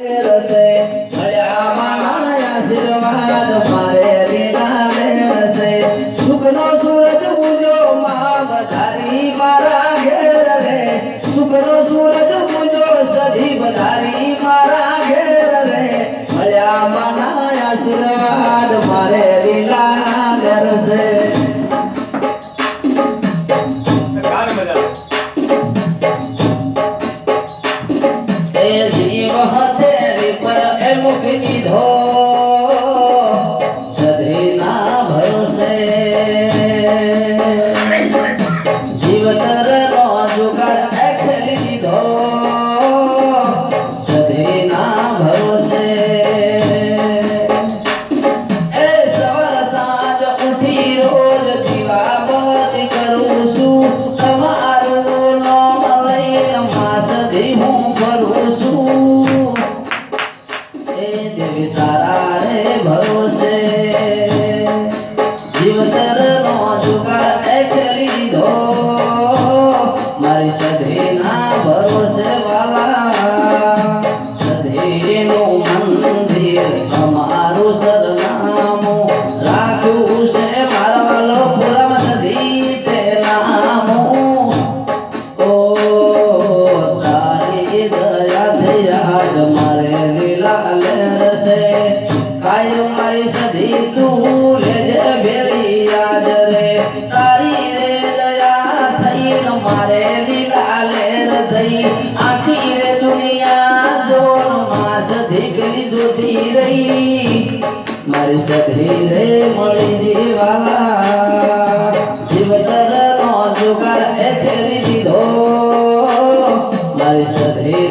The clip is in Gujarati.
રસે અળ્યા માના આશીર્વાદ મારે રીના રસે સુખનો સૂરજ ઉજો માં વધારી મારા ઘેર રે ભોગ દીધો સધીના ભરોસે જીવતર નો જુગાર ખેલી દીધો સધીના ભરોસે એ સવાર સાંજ ઉઠી રોજ જીવા બધી કરું કરું છું तारे भरोसे भव से जीवतर नो जुगार देख लीधो મારી સધી दया तुम्हारे लीला અલન સે કાયો મારી સધી તું લેજે મેલી આદરે તારી રે દયા થઈ નમારે લીલા લેર જઈ આખી રે દુનિયા જો મા સધી ગલી જોતી રહી મારી સધી રે મળી દિવાલા શિવતર નો સુગર એકેલી દીધો મારી સધી